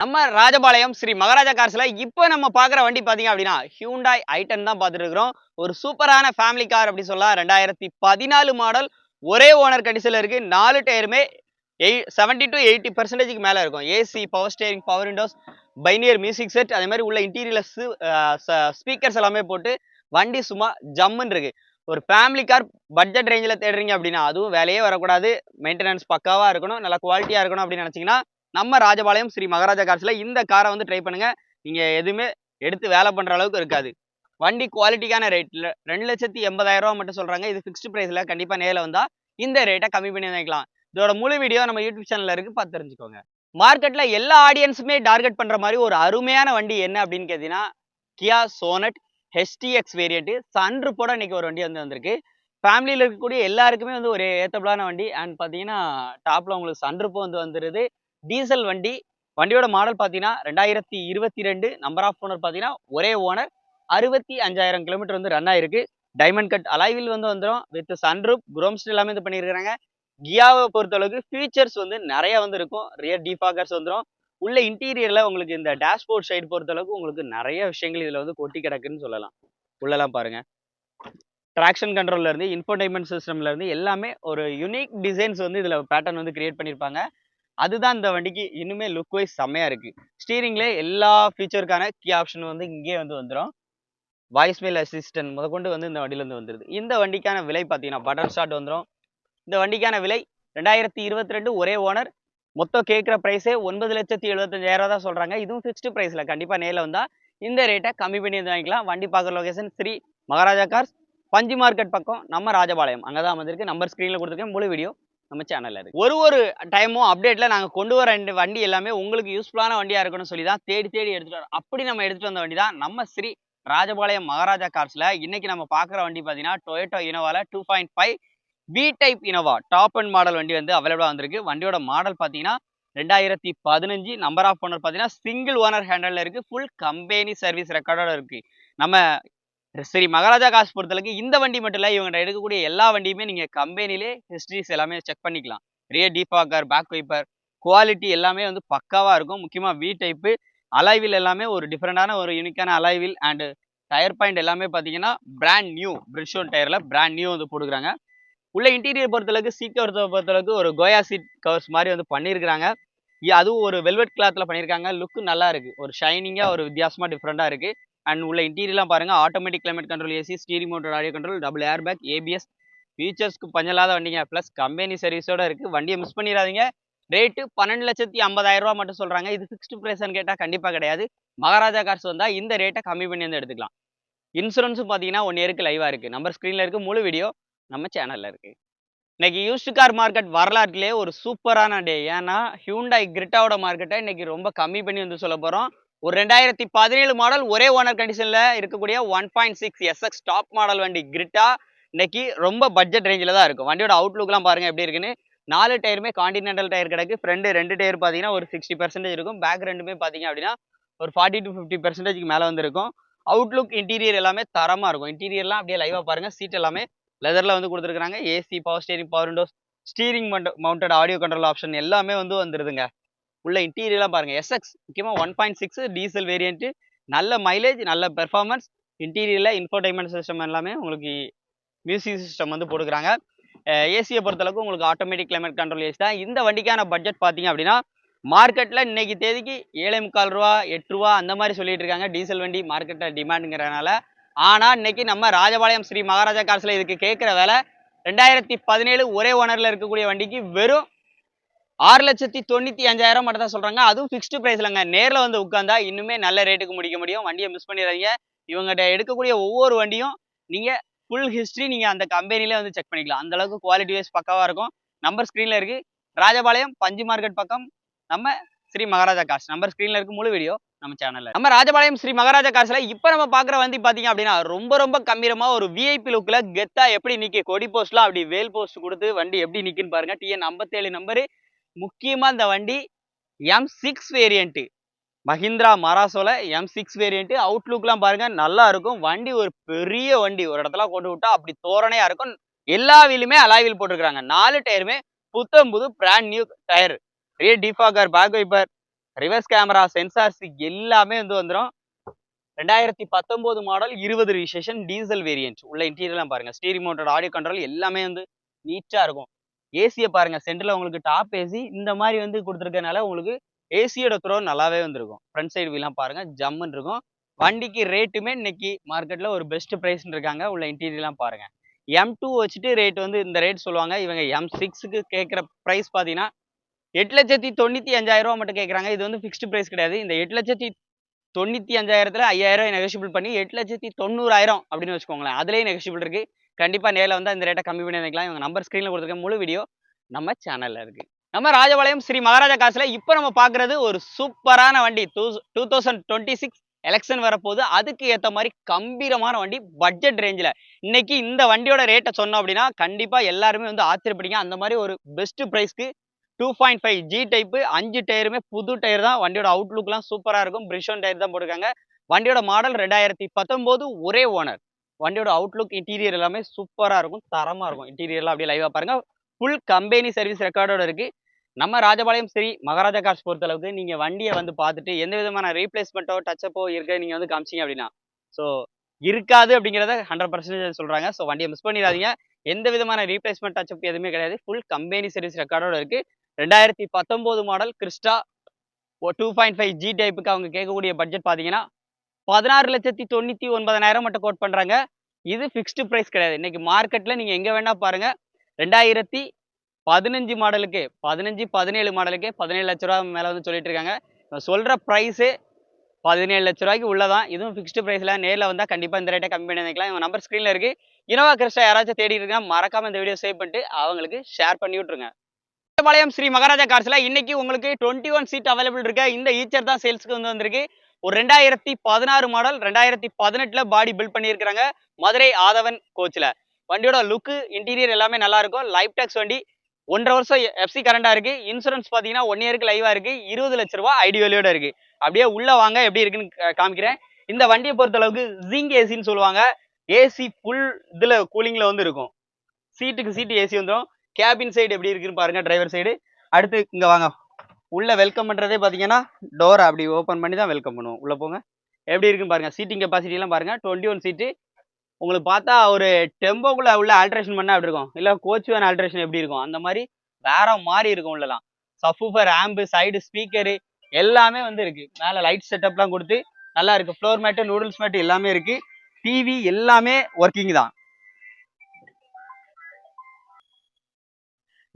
நம்ம ராஜபாளையம் ஸ்ரீ மகாராஜா கார்ஸ்ல இப்போ நம்ம பார்க்குற வண்டி பார்த்தீங்க அப்படின்னா ஹியூண்டாய் ஐட்டன் தான் பார்த்துட்டு இருக்கிறோம். ஒரு சூப்பரான ஃபேமிலி கார் அப்படி சொல்லலாம் ரெண்டாயிரத்தி பதினாலு மாடல் ஒரே ஓனர் கண்டிஷனில் இருக்கு. நாலு டயருமே எய் செவன்டி டு எயிட்டி பர்சன்டேஜுக்கு மேலே இருக்கும். AC power steering power windows Pioneer music set அதே மாதிரி உள்ள இன்டீரியர்ல ஸ்பீக்கர்ஸ் எல்லாமே போட்டு வண்டி சும்மா ஜம்முன்னு இருக்கு. ஒரு ஃபேமிலி கார் பட்ஜெட் ரேஞ்சில் தேடுறீங்க அப்படின்னா அதுவும் வேலையே வரக்கூடாது. மெயின்டெனன்ஸ் பக்காவாக இருக்கணும் நல்லா குவாலிட்டியாக இருக்கணும் அப்படின்னு நினச்சிங்கன்னா நம்ம ராஜபாளையம் ஸ்ரீ மகாராஜா கார்ஸில் இந்த காரை வந்து ட்ரை பண்ணுங்கள் நீங்கள் எதுவுமே எடுத்து வேலை பண்ணுற அளவுக்கு இருக்காது. வண்டி குவாலிட்டிக்கான ரேட்டில் ரெண்டு லட்சத்தி எண்பதாயிரம் ரூபா மட்டும் சொல்கிறாங்க இது ஃபிக்ஸ்டு ப்ரைஸில் கண்டிப்பாக நேரில் வந்தால் இந்த ரேட்டை கம்மி பண்ணி வாங்கிக்கலாம். இதோட முழு வீடியோ நம்ம யூடியூப் சேனலில் இருக்கு. பார்த்து தெரிஞ்சுக்கோங்க. மார்க்கெட்டில் எல்லா ஆடியன்ஸுமே டார்கெட் பண்ணுற மாதிரி ஒரு அருமையான வண்டி என்ன அப்படின்னு கேட்டிங்கன்னா கியா சோனட் ஹெச்டிஎக்ஸ் வேரியன்ட் சன்ரூப்போட இன்னைக்கு ஒரு வண்டி வந்து வந்திருக்கு. ஃபேமிலியில் இருக்கக்கூடிய எல்லாருக்குமே வந்து ஒரு ஏத்தபிளான வண்டி. அண்ட் பார்த்தீங்கன்னா டாப்பில் உங்களுக்கு சன்ரூப்பும் வந்து வந்துடுது டீசல் வண்டி. வண்டியோட மாடல் பார்த்தீங்கன்னா ரெண்டாயிரத்தி இருபத்தி ரெண்டு நம்பர் ஆஃப் ஓனர் பார்த்தீங்கன்னா ஒரே ஓனர் அறுபத்தி அஞ்சாயிரம் கிலோமீட்டர் வந்து ரன் ஆயிருக்கு. டைமண்ட் கட் அலைவில் வந்து வந்துடும் வித் சன்ரூப் குரோம்ஸ்ட் எல்லாமே இது பண்ணியிருக்கிறாங்க கியாவை பொறுத்தளவுக்கு ஃபீச்சர்ஸ் வந்து நிறைய வந்து இருக்கும். ரியர் டீஃபாகர்ஸ் வந்துடும் உள்ள இன்டீரியரில் உங்களுக்கு இந்த டேஷ்போர்ட் சைடு பொறுத்தளவுக்கு உங்களுக்கு நிறைய விஷயங்கள் இதில் வந்து கொட்டி கிடக்குன்னு சொல்லலாம். உள்ளலாம் பாருங்க. ட்ராக்ஷன் கண்ட்ரோல்ல இருந்து இன்ஃபோடைன்மெண்ட் சிஸ்டம்ல இருந்து எல்லாமே ஒரு யூனிக் டிசைன்ஸ் வந்து இதில் பேட்டர்ன் வந்து கிரியேட் பண்ணியிருப்பாங்க அதுதான் இந்த வண்டிக்கு இன்னுமே லுக் வைஸ் செம்மையாக இருக்கு. ஸ்டீரிங்ல எல்லா ஃபீச்சருக்கான கீ ஆப்ஷன் வந்து இங்கே வந்து வந்துடும் வாய்ஸ் மெயில் அசிஸ்டன்ட் முதற்கொண்டு வந்து இந்த வண்டியிலேருந்து வந்துடுது இந்த வண்டிக்கான விலை பார்த்தீங்கன்னா பட்டன் ஸ்டார்ட் வந்துடும் இந்த வண்டிக்கான விலை ரெண்டாயிரத்தி இருபத்தி ரெண்டு ஒரே ஓனர் மொத்தம் கேட்குற ப்ரைஸே ஒன்பது லட்சத்தி எழுபத்தஞ்சாயிரம் தான் சொல்றாங்க. இதுவும் ஃபிக்ஸ்டு ப்ரைஸில் கண்டிப்பாக நேரில் வந்தால் இந்த ரேட்டை கம்மி பண்ணி வந்து வாங்கிக்கலாம். வண்டி பார்க்குற location Shri Maharaja cars Panju market பக்கம் நம்ம ராஜபாளையம். அங்கே தான் வந்திருக்கு நம்பர் ஸ்க்ரீனில் கொடுத்துருக்கேன். முழு வீடியோ நம்ம சேனலில் இருக்கு ஒரு ஒரு டைமும் அப்டேட்டில் நாங்கள் கொண்டு வர வண்டி எல்லாமே உங்களுக்கு யூஸ்ஃபுல்லான வண்டியாக இருக்கணும்னு சொல்லி தான் தேடி தேடி எடுத்துகிட்டு வரோம். அப்படி நம்ம எடுத்துகிட்டு வந்த வண்டி தான் நம்ம ஸ்ரீ ராஜபாளையம் மகாராஜா கார்ஸில் இன்றைக்கி நம்ம பார்க்குற வண்டி பார்த்தீங்கன்னா Toyota இனோவாவில் two point five B type Innova top end model வண்டி வந்து அவைலபிளாக வந்திருக்கு. வண்டியோட மாடல் பார்த்தீங்கன்னா ரெண்டாயிரத்தி பதினஞ்சு நம்பர் ஆஃப் ஓனர் பார்த்தீங்கன்னா சிங்கிள் ஓனர் ஹேண்டலில் இருக்குது ஃபுல் கம்பெனி சர்வீஸ் ரெக்கார்டோட இருக்குது நம்ம சரி மகாராஜா காசு பொறுத்தளவுக்கு இந்த வண்டி மட்டும் இல்லை இவங்க எடுக்கக்கூடிய எல்லா வண்டியுமே நீங்கள் கம்பெனிலே ஹிஸ்ட்ரிஸ் எல்லாமே செக் பண்ணிக்கலாம். Rear defogger back wiper quality எல்லாமே வந்து பக்காவாக இருக்கும். முக்கியமாக வி டைப்பு அலைவில் எல்லாமே ஒரு டிஃப்ரெண்டான ஒரு யூனிக்கான அலைவில் அண்ட் டயர் பாயிண்ட் எல்லாமே பார்த்தீங்கன்னா பிராண்ட் நியூ பிரிஷோன் டயரில் பிராண்ட் நியூ வந்து போட்டுக்கிறாங்க. உள்ள இன்டீரியர் பொறுத்தளவுக்கு சீட் கவர்த்தை பொறுத்தளவுக்கு ஒரு கோயா சீட் கவர்ஸ் மாதிரி வந்து பண்ணியிருக்கிறாங்க. அதுவும் ஒரு வெல்வெட் கிளாத்தில் பண்ணியிருக்காங்க. லுக்கு நல்லா இருக்குது ஒரு ஷைனிங்காக ஒரு வித்தியாசமாக டிஃப்ரெண்ட்டாக இருக்குது அண்ட் உள்ள இன்டீரியர்லாம் பாருங்க. Automatic climate control AC steering motor audio control double air bag ABS ஃபீச்சர்ஸ்க்கு பஞ்சலாத வண்டிங்க. ப்ளஸ் கம்பெனி சர்வீஸோட இருக்கு. வண்டியை மிஸ் பண்ணிடாதீங்க ரேட்டு பன்னெண்டு லட்சத்தி ஐம்பதாயிரம் ரூபா மட்டும் சொல்றாங்க. இது ஃபிக்ஸ்டு ப்ரைஸ்னு கேட்டா கண்டிப்பாக கிடையாது. மகாராஜா கார்ஸ் வந்தால் இந்த ரேட்டை கம்மி பண்ணி வந்து எடுத்துக்கலாம். இன்சூரன்ஸும் பார்த்தீங்கன்னா ஒன் இயருக்கு லைவாக இருக்கு. நம்பர் ஸ்க்ரீன்ல இருக்கு. முழு வீடியோ நம்ம சேனல்ல இருக்கு. இன்னைக்கு யூஸ்டு கார் மார்க்கெட் வரலாற்றிலே ஒரு சூப்பரான டே ஏன்னா ஹியூண்டாய் கிரிட்டாவோட மார்க்கெட்டை இன்னைக்கு ரொம்ப கம்மி பண்ணி வந்து சொல்ல போறோம். ஒரு ரெண்டாயிரத்தி பதினேழு மாடல் ஒரே ஓனர் கண்டிஷன்ல இருக்கக்கூடிய one point six SX top model வண்டி கிரிட்டா. இன்னைக்கு ரொம்ப பட்ஜெட் ரேஞ்சில் தான் இருக்கும். வண்டியோட அவுட்லுக்லாம் பாருங்க எப்படி இருக்குன்னு. நாலு டயருமே காண்டினென்டல் டயர் கிடக்கு. ஃப்ரண்ட் ரெண்டு டயர் பார்த்தீங்கன்னா ஒரு சிக்ஸ்டி பர்சன்டேஜ் இருக்கும். பேக் ரெண்டுமே பார்த்தீங்க அப்படின்னா ஒரு ஃபார்ட்டி டு ஃபிஃப்டி பர்சன்டேஜ்க்கு மேலே வந்திருக்கும். அவுட்லுக் இன்டீரியர் எல்லாமே தரமாக இருக்கும். இன்டீரியர்லாம் அப்படியே லைவாக பாருங்கள் சீட் எல்லாமே லெதரில் வந்து கொடுத்துருக்காங்க AC power steering power windows steering mounted audio control option எல்லாமே வந்து வந்துருதுங்க. உள்ள இன்டீரியர்லாம் பாருங்கள் எஸ்எக்ஸ் முக்கியமாக one point six diesel variant நல்ல மைலேஜ் நல்ல பெர்ஃபார்மன்ஸ் இன்டீரியரில் இன்ஃபோடைன்மெண்ட் சிஸ்டம் எல்லாமே உங்களுக்கு மியூசிக் சிஸ்டம் வந்து போட்டுக்கிறாங்க. ஏசியை பொறுத்தளவுக்கு உங்களுக்கு ஆட்டோமேட்டிக் கிளைமேட் கண்ட்ரோல் ஏசி தான். இந்த வண்டிக்கான பட்ஜெட் பார்த்தீங்க அப்படின்னா மார்க்கெட்டில் இன்னைக்கு தேதிக்கு ஏழே முக்கால் ரூபா எட்டு ரூபா அந்த மாதிரி சொல்லிட்டு இருக்காங்க டீசல் வண்டி மார்க்கெட்டில் டிமாண்டுங்கிறனால ஆனால் இன்னைக்கு நம்ம ராஜபாளையம் ஸ்ரீ மகாராஜா காசில் இதுக்கு கேட்குற விலை ரெண்டாயிரத்தி பதினேழு ஒரே ஓனரில் இருக்கக்கூடிய வண்டிக்கு வெறும் ஆறு லட்சத்தி தொண்ணூத்தி அஞ்சாயிரம் மட்டும் தான் சொல்றாங்க. அதுவும் ஃபிக்ஸ்டு பிரைஸ்லங்க நேரில் வந்து உட்காந்தா இன்னுமே நல்ல ரேட்டுக்கு முடிக்க முடியும். வண்டியை மிஸ் பண்ணிடாதீங்க. இவங்ககிட்ட எடுக்கக்கூடிய ஒவ்வொரு வண்டியும் நீங்க ஃபுல் ஹிஸ்ட்ரி நீங்க அந்த கம்பெனிலே வந்து செக் பண்ணிக்கலாம். அந்த அளவுக்கு குவாலிட்டி வைஸ் பக்காவாக இருக்கும். நம்பர் ஸ்க்ரீன்ல இருக்கு. ராஜபாளையம் பஞ்சு மார்க்கெட் பக்கம். நம்ம ஸ்ரீ மகாராஜா கார்ஸ் நம்பர் ஸ்க்ரீன்ல இருக்கு முழு வீடியோ நம்ம சேனல்ல நம்ம ராஜபாளையம் ஸ்ரீ மகாராஜா கார்ஸ்ல இப்போ நம்ம பாக்குற வண்டி பாத்தீங்க அப்படின்னா ரொம்ப ரொம்ப கம்பீரமா ஒரு விஐபி லுக்ல கெத்தா எப்படி நிக்கி? கொடி போஸ்ட்லாம் அப்படி வேல் போஸ்ட் கொடுத்து வண்டி எப்படி நிக்குன்னு பாருங்க. டிஎன் ஐம்பத்தேழு நம்பரு முக்கியமாக இந்த வண்டி M six variant Mahindra Marazzo M six variant அவுட்லுக்லாம் பாருங்க நல்லா இருக்கும். வண்டி ஒரு பெரிய வண்டி. ஒரு இடத்துல கொண்டு விட்டா அப்படி தோரணையாக இருக்கும். எல்லா வீலுமே அலாவில் போட்டிருக்கிறாங்க. நாலு டயருமே புத்தம் புது brand new tyre. Rear defogger back wiper reverse camera sensors எல்லாமே வந்து வந்துடும் ரெண்டாயிரத்தி பத்தொம்போது மாடல் இருபது ரிஜிஸ்ட்ரேஷன் டீசல் வேரியன்ட் உள்ள இன்டீரியர்லாம் பாருங்கள் ஸ்டீரிங் மோட்டர் ஆடியோ கண்ட்ரோல் எல்லாமே வந்து நீட்டாக இருக்கும். ஏசியை பாருங்க சென்டரில் உங்களுக்கு டாப் ஏசி இந்த மாதிரி வந்து கொடுத்துருக்கனால உங்களுக்கு ஏசியோட த்ரோ நல்லாவே வந்திருக்கும். ஃப்ரண்ட் சைடு வீலாம் பாருங்க ஜம்முன்னு இருக்கும். வண்டிக்கு ரேட்டுமே இன்னைக்கு மார்க்கெட்ல ஒரு பெஸ்ட் ப்ரைஸ் இருக்காங்க உள்ள இன்டீரியர்லாம் பாருங்க. எம் டூ வச்சுட்டு ரேட் வந்து இந்த ரேட் சொல்லுவாங்க இவங்க எம் சிக்ஸுக்கு கேட்குற ப்ரைஸ் பார்த்தீங்கன்னா எட்டு லட்சத்தி தொண்ணூற்றி அஞ்சாயிரம் ரூபா மட்டும் கேட்குறாங்க இது வந்து ஃபிக்ஸ்டு ப்ரைஸ் கிடையாது. இந்த எட்டு லட்சத்தி தொண்ணூற்றி அஞ்சாயிரத்தில் ஐயாயிரம் நெகோஷியபிள் பண்ணி எட்டு லட்சத்தி தொண்ணூறாயிரம் அப்படின்னு வச்சுக்கோங்களேன் அதுலேயும் நெகோஷியபிள் இருக்குது கண்டிப்பாக நேரில் வந்து அந்த ரேட்டை கம்மி பண்ணி வைக்கலாம் இவங்க நம்பர் ஸ்க்ரீனில் கொடுத்துருக்க முழு வீடியோ நம்ம சேனலில் இருக்கு. நம்ம ராஜபாளையம் ஸ்ரீ மகாராஜா காசில் இப்போ நம்ம பார்க்குறது ஒரு சூப்பரான வண்டி. Two two thousand twenty six election வரப்போகுது. அதுக்கு ஏற்ற மாதிரி கம்பீரமான வண்டி பட்ஜெட் ரேஞ்சில் இன்னைக்கு இந்த வண்டியோட ரேட்டை சொன்னோம் அப்படின்னா கண்டிப்பாக எல்லாருமே வந்து ஆச்சரியப்படுங்க அந்த மாதிரி ஒரு பெஸ்ட் ப்ரைஸ்க்கு two point five G type அஞ்சு டயருமே புது டயர் தான். வண்டியோட அவுட்லுக்லாம் சூப்பராக இருக்கும். பிரிஷோன் டயர் தான் போட்டுருக்காங்க. வண்டியோட மாடல் ரெண்டாயிரத்தி பத்தொம்போது ஒரே ஓனர் வண்டியோட அவுட்லுக் இன்டீரியர் எல்லாமே சூப்பராக இருக்கும் தரமாக இருக்கும். இன்டீரியர்லாம் அப்படியே லைவாக பாருங்கள் ஃபுல் கம்பெனி சர்வீஸ் ரெக்கார்டோட இருக்கு. நம்ம ராஜபாளையம் சரி மகாராஜா கார்ஸ் பொறுத்த அளவுக்கு நீங்க வண்டியை வந்து பார்த்துட்டு எந்த விதமான ரீப்ளேஸ்மெண்ட்டோ டச்சப்போ இருக்க நீங்கள் வந்து காமிச்சீங்க அப்படின்னா ஸோ இருக்காது அப்படிங்கிறத ஹண்ட்ரட் பர்சன்டேஜ் சொல்றாங்க. ஸோ வண்டியை மிஸ் பண்ணிடாதீங்க. எந்த விதமான ரீப்ளேஸ்மெண்ட் டச்சப் எதுவுமே கிடையாது. ஃபுல் கம்பெனி சர்வீஸ் ரெக்கார்டோட இருக்குது ரெண்டாயிரத்தி பத்தொம்போது model Crysta two point five G டைப்புக்கு அவங்க கேட்கக்கூடிய பட்ஜெட் பார்த்தீங்கன்னா பதினாறு லட்சத்தி தொண்ணூற்றி ஒன்பதாயிரம் மட்டும் கோட் பண்ணுறாங்க இது ஃபிக்ஸ்டு ப்ரைஸ் கிடையாது. இன்றைக்கி மார்க்கெட்டில் நீங்கள் எங்கே வேணால் பாருங்க. ரெண்டாயிரத்தி பதினஞ்சு மாடலுக்கு பதினஞ்சு பதினேழு மாடலுக்கு பதினேழு லட்ச ரூபா மேலே வந்து சொல்லிட்டு இருக்காங்க. சொல்கிற ப்ரைஸு பதினேழு லட்ச ரூபாய்க்கு உள்ளதான். இதுவும் ஃபிக்ஸ்டு ப்ரைஸில் நேரில் வந்தால் கண்டிப்பாக இந்த ரேட்டை கம்மி பண்ணி வைக்கலாம் இவங்க நம்பர் ஸ்க்ரீனில் இருக்குது இனோவா கிறிஸ்டா யாராச்சும் தேடி இருக்கா மறக்காம இந்த வீடியோ சேவ் பண்ணிட்டு அவங்களுக்கு ஷேர் பண்ணி விட்ருங்க பாளையம் ஸ்ரீ மகாராஜா கார்ஸில் இன்னைக்கு உங்களுக்கு டுவெண்ட்டி ஒன் சீட் அவைலபிள் இருக்கு. இந்த ஈச்சர் தான் சேல்ஸ்க்கு வந்து வந்திருக்கு. ஒரு ரெண்டாயிரத்தி பதினாறு மாடல் ரெண்டாயிரத்தி பதினெட்டுல பாடி பில்ட் பண்ணியிருக்கிறாங்க மதுரை ஆதவன் கோச்ல வண்டியோட லுக்கு இன்டீரியர் எல்லாமே நல்லா இருக்கும். லைஃப் டேக்ஸ் வண்டி ஒன்றரை வருஷம் எஃப்சி கரண்டா இருக்கு. இன்சூரன்ஸ் பாத்தீங்கன்னா ஒன் இயருக்கு லைவா இருக்கு. இருபது லட்ச ரூபா ஐடியோலியோட இருக்கு. அப்படியே உள்ள வாங்க எப்படி இருக்குன்னு காமிக்கிறேன். இந்த வண்டியை பொறுத்த அளவுக்கு ஜிங் ஏசின்னு சொல்லுவாங்க. ஏசி ஃபுல் இதுல கூலிங்ல வந்து இருக்கும். சீட்டுக்கு சீட்டு ஏசி வந்துடும் கேபின் சைடு எப்படி இருக்குன்னு பாருங்க டிரைவர் சைடு அடுத்து இங்க வாங்க. உள்ளே வெல்கம் பண்ணுறதே பார்த்தீங்கன்னா டோரை அப்படி ஓப்பன் பண்ணி தான் வெல்கம் பண்ணுவோம். உள்ளே போங்க. எப்படி இருக்குன்னு பாருங்க சீட்டிங் கெப்பாசிட்டிலாம் பாருங்கள் டுவெண்ட்டி ஒன் சீட்டு உங்களுக்கு பார்த்தா ஒரு டெம்போக்குள்ளே உள்ள ஆல்ட்ரேஷன் பண்ணால் எப்படி இருக்கும்? இல்லை கோச் வேன் ஆல்ட்ரேஷன் எப்படி இருக்கும்? அந்த மாதிரி வேற மாதிரி இருக்கும் உள்ளலாம். சஃபூஃபர் ஆம்பு சைடு ஸ்பீக்கரு எல்லாமே வந்து இருக்கு. மேலே லைட் செட்டப்லாம் கொடுத்து நல்லா இருக்கு. ஃப்ளோர் மேட்டு நூடுல்ஸ் மேட்டு எல்லாமே இருக்கு. டிவி எல்லாமே ஒர்க்கிங் தான்.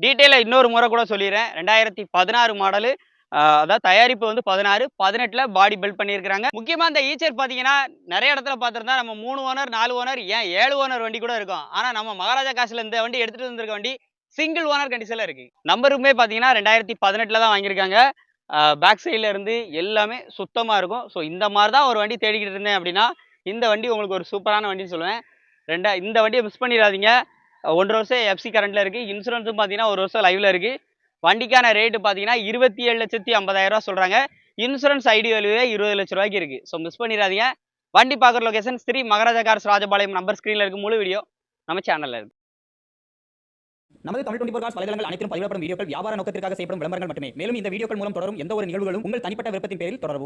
டீட்டெயிலாக இன்னொரு முறை கூட சொல்லிடுறேன். ரெண்டாயிரத்தி பதினாறு மாடலு அதாவது தயாரிப்பு வந்து பதினாறு பதினெட்டில் பாடி பில்ட் பண்ணியிருக்கிறாங்க. முக்கியமாக இந்த ஈச்சர் பார்த்தீங்கன்னா நிறைய இடத்துல பார்த்துருந்தா நம்ம மூணு ஓனர் நாலு ஓனர் ஏன் ஏழு ஓனர் வண்டி கூட இருக்கும். ஆனால் நம்ம மகாராஜா காசில் இந்த வண்டி எடுத்துகிட்டு வந்திருக்க வண்டி சிங்கிள் ஓனர் கண்டிஷனில் இருக்குது நம்பருமே பார்த்தீங்கன்னா ரெண்டாயிரத்தி பதினெட்டில் தான் வாங்கியிருக்காங்க. பேக் சைடில் இருந்து எல்லாமே சுத்தமாக இருக்கும். ஸோ இந்த மாதிரி தான் ஒரு வண்டி தேடிக்கிட்டு இருந்தேன் அப்படின்னா இந்த வண்டி உங்களுக்கு ஒரு சூப்பரான வண்டின்னு சொல்லுவேன். ரெண்டா இந்த வண்டியை மிஸ் பண்ணிடாதீங்க. ஒன்றரை வருஷம் எஃப்சி கரண்ட்ல இருக்கு. இன்சூரன்ஸும் பார்த்தீங்கன்னா ஒரு வருஷம் லைவ்ல இருக்கு. வண்டிக்கான ரேட்டு பார்த்தீங்கன்னா இருபத்தி ஏழு லட்சத்தி ஐம்பதாயிரரூவா ரூபா சொல்றாங்க. இன்சூரன்ஸ் ஐடி வேலுவே இருபது லட்ச ரூபாய்க்கு இருக்கு. ஸோ மிஸ் பண்ணிடாதீங்க. வண்டி பார்க்குற location Shri Maharaja cars Rajapalayam number ஸ்க்ரீனில் இருக்கும் முழு வீடியோ நம்ம சேனல்ல இருக்குது நமது தமிழ் டுவெண்டி காஸ் வலைதளங்கள் அனைத்தும் பதிவிடப்படும் வீடியோக்கள் வியாபார நோக்கத்திற்காக செய்யப்படும் விளம்பரங்கள் மட்டுமே. மேலும் இந்த வீடியோக்கள் மூலம் தொடரும் எந்த ஒரு நிகழ்வுகளும் உங்கள் தனிப்பட்ட விருப்பத்தின் பேரில் தொடரவும்.